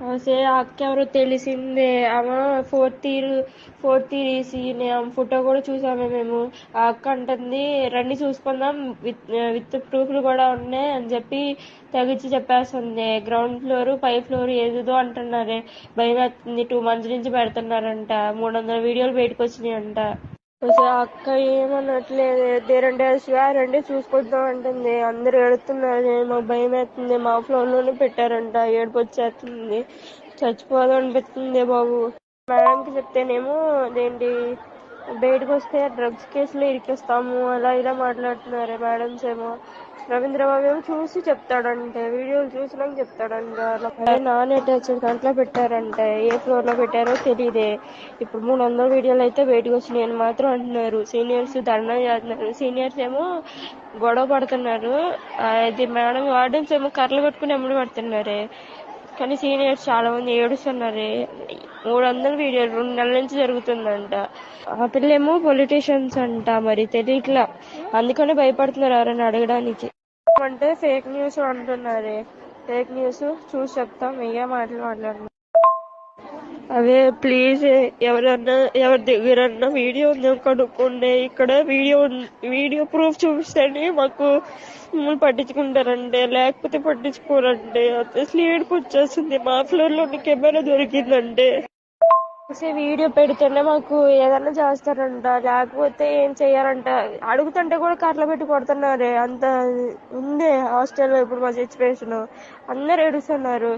సే అక్కెవరో అక్క ఎవరో తెలిసిందే. ఆమె fourth year fourth year EC ఆమె ఫోటో కూడా చూసాము మేము. ఆ అక్క అంటుంది రండి చూసుకుందాం. విత్ విత్ ప్రూఫ్లు కూడా ఉన్నాయి అని చెప్పి తెగించి చెప్పేస్తుంది. గ్రౌండ్ ఫ్లోర్ పై ఫ్లోర్ ఏదేదో అంటున్నారే. భయమేస్తుంది. టూ మంత్స్ నుంచి పెడుతున్నారంట. మూడు వందల వీడియోలు బయటకు వచ్చినాయంట. అసలు అక్క ఏమన్నట్లేదు డేస్ రండి చూసుకుందాం అంటుంది. అందరు ఏడుతున్నారు. మాకు భయం వేస్తుంది. మా ఫ్లోర్లోనే పెట్టారంట. ఏడుపు వచ్చేస్తుంది. చచ్చిపోదాం అనిపిస్తుంది బాబు. మేడంకి చెప్తేనేమో అదేంటి బయటకు వస్తే డ్రగ్స్ కేసులో ఇరికిస్తాము. అలా ఇలా మాట్లాడుతున్నారు. మేడమ్స్ ఏమో. రవీంద్రబాబు ఏమో చూసి చెప్తాడంటే వీడియోలు చూసినాక చెప్తాడంట. అలా నాన్ అటాచ్డ్ దాంట్లో పెట్టారంటే. ఏ ఫ్లోర్లో పెట్టారో తెలియదే ఇప్పుడు మూడు వందల వీడియోలు అయితే బయటకు వచ్చినాయి అని మాత్రం అంటున్నారు. సీనియర్స్ ధర్నా చేస్తున్నారు. సీనియర్స్ ఏమో గొడవ పడుతున్నారు. అది మేడం వార్డెన్స్ ఏమో కర్రలు పెట్టుకుని ఎమ్మడి పడుతున్నారే. కానీ సీనియర్స్ చాలా మంది ఏడుస్తున్నారే. మూడు వందల వీడియోలు రెండు నెలల నుంచి జరుగుతుందంట. ఆ పిల్లేమో పొలిటీషియన్స్ అంట మరి. తెలియట్లా అందుకనే భయపడుతున్నారు ఎవరైనా అడగడానికి. అంటే ఫేక్ న్యూస్ అంటున్నారే ఫేక్ న్యూస్ చూసి చెప్తాం ఏ మాటలు మాట్లాడుతున్నాం అదే ప్లీజ్ ఎవరన్నా ఎవరి దగ్గరన్నా వీడియో ఉందో కనుక్కోండి. ఇక్కడ వీడియో వీడియో ప్రూఫ్ చూపిస్తేనే మాకు మమ్మల్ని పట్టించుకుంటారంటే లేకపోతే పట్టించుకోరండి. అసలు ఏడుపు వచ్చేస్తుంది. మా ఫ్లోర్లో కెమెరా దొరికిందంటే అసలు వీడియో పెడితేనే మాకు ఏదైనా చేస్తారంట లేకపోతే ఏం చెయ్యారంట అడుగుతుంటే కూడా కర్రలు పెట్టి కొడుతున్నారే. అంత ఉంది హాస్టల్లో ఇప్పుడు మా సిచ్యువేషన్ అందరు ఏడుస్తున్నారు.